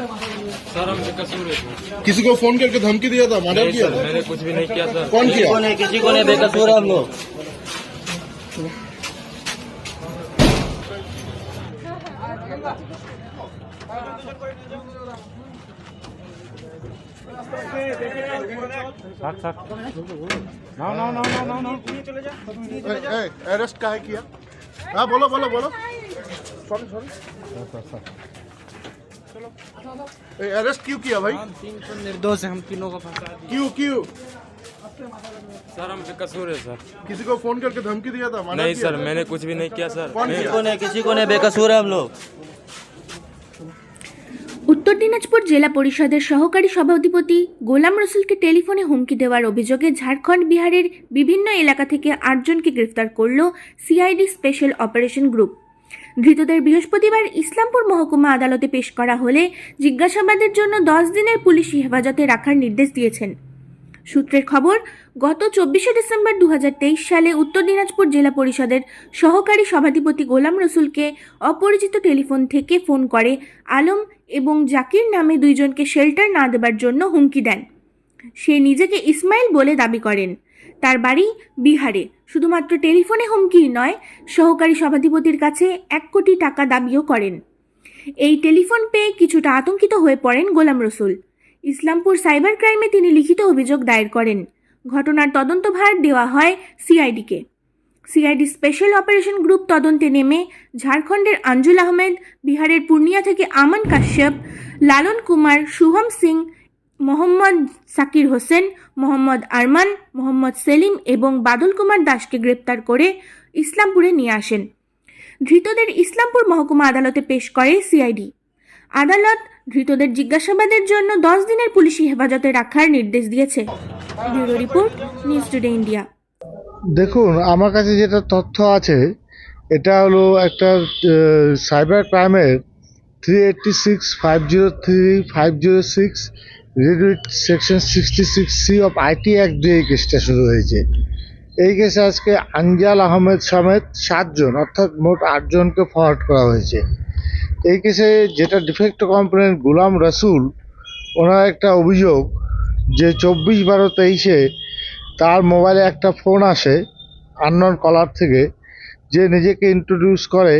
Sir है किसी को फ़ोन करके धमकी दिया था मर्डर किया था? मैंने कुछ भी नहीं किया सर। कौन किया? नहीं किसी को नहीं बेकसूर है हम लोग। अरेस्ट का है किया? हाँ बोलो बोलो बोलो। सॉरी सॉरी अरेस्ट क्यों किया भाई तीन सौ निर्दोष है हम तीनों को फंसा दिया क्यों क्यों सर हमसे कसूर है सर किसी को फोन करके धमकी दिया था मर्डर नहीं किया सर था? मैंने कुछ भी नहीं किया सर कौन मैं- किया? किसी को नहीं किसी को नहीं बेकसूर है हम लोग উত্তর দিনাজপুর জেলা পরিষদের সহকারী সভাধিপতি গোলাম রসুলকে টেলিফোনে হুমকি দেওয়ার অভিযোগে ঝাড়খণ্ড বিহারের বিভিন্ন এলাকা থেকে আটজনকে গ্রেফতার করল সিআইডি স্পেশাল অপারেশন গ্রুপ ধৃতদের বৃহস্পতিবার ইসলামপুর মহকুমা আদালতে পেশ করা হলে জিজ্ঞাসাবাদের জন্য দশ দিনের পুলিশি হেফাজতে রাখার নির্দেশ দিয়েছেন। সূত্রের খবর, গত চব্বিশে ডিসেম্বর দু হাজার তেইশ সালে উত্তর দিনাজপুর জেলা পরিষদের সহকারী সভাধিপতি গোলাম রসুলকে অপরিচিত টেলিফোন থেকে ফোন করে আলম এবং জাকির নামে দুইজনকে শেল্টার না দেবার জন্য হুমকি দেন। সে নিজেকে ইসমাইল বলে দাবি করেন। তার বাড়ি বিহারে। শুধুমাত্র টেলিফোনে হুমকি নয়, সহকারী সভাধিপতির কাছে এক কোটি টাকা দাবিও করেন। এই টেলিফোন পেয়ে কিছুটা আতঙ্কিত হয়ে পড়েন গোলাম রসুল। ইসলামপুর সাইবার ক্রাইমে তিনি লিখিত অভিযোগ দায়ের করেন। ঘটনার তদন্তভার দেওয়া হয় সিআইডিকে। সিআইডি স্পেশাল অপারেশন গ্রুপ তদন্তে নেমে ঝাড়খণ্ডের আঞ্জুল আহমেদ, বিহারের পূর্ণিয়া থেকে আমান কাশ্যপ, লালন কুমার, শুভম সিং মোহাম্মদ সাকির হোসেন, মোহাম্মদ আরমান, মোহাম্মদ সেলিম এবং বাদল কুমার দাসকে গ্রেপ্তার করে ইসলামপুরে নিয়ে আসেন। ধৃতদের ইসলামপুর মহকুমা আদালতে পেশ করে সিআইডি। আদালত ধৃতদের জিজ্ঞাসাবাদের জন্য দশ দিনের পুলিশি হেফাজতে রাখার নির্দেশ দিয়েছে। Bureau report, news today India. দেখুন, আমার কাছে যেটা তথ্য আছে, এটা হলো একটা cyber ক্রাইমের three eighty six five zero three five zero six read with section sixty six C of IT act দিয়ে এই কেসটা শুরু হয়েছে। এই কেসে আজকে আঞ্জাল আহমেদ সমেত সাতজন, অর্থাৎ মোট আটজনকে ফরওয়ার্ড করা হয়েছে। এই কেসে যেটা ডিফেক্ট কম্পোনেন্ট গুলাম রসুল, ওনার একটা অভিযোগ যে চব্বিশ বারো তেইশে তার মোবাইলে একটা ফোন আসে আননন কলার থেকে, যে নিজেকে ইন্ট্রোডিউস করে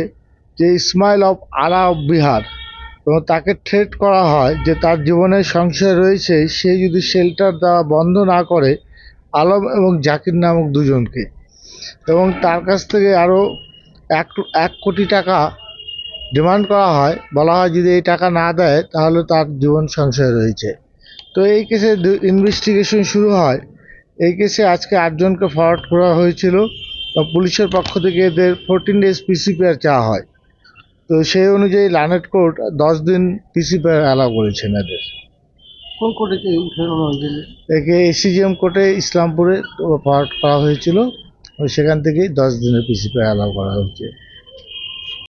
যে ইসমাইল অফ আলা অফ বিহার এবং তাকে থ্রেট করা হয় যে তার জীবনের সংশয় রয়েছে, সে যদি শেল্টার দেওয়া বন্ধ না করে, আলম এবং জাকির নামক দুজনকে। এবং তার কাছ থেকে আরও এক এক কোটি টাকা ডিমান্ড করা হয়। বলা হয় যদি এই টাকা না দেয়, তাহলে তার জীবন সংশয় রয়েছে। তো এই কেসে ইনভেস্টিগেশন শুরু হয়। এই কেসে আজকে আটজনকে ফরওয়ার্ড করা হয়েছিল। পুলিশের পক্ষ থেকে এদের ফোরটিন ডেজ পিসিপিআর চাওয়া হয়। তো সেই অনুযায়ী লানেট কোর্ট দশ দিন পিসি অ্যালাউ করেছে এদের। কোন কোর্টে উঠানো হয়েছিল একে এসিজিএম কোর্টে ইসলামপুরে পাঠ করা হয়েছিল। সেখান থেকেই দশ দিনের পিসি অ্যালাউ করা হয়েছে।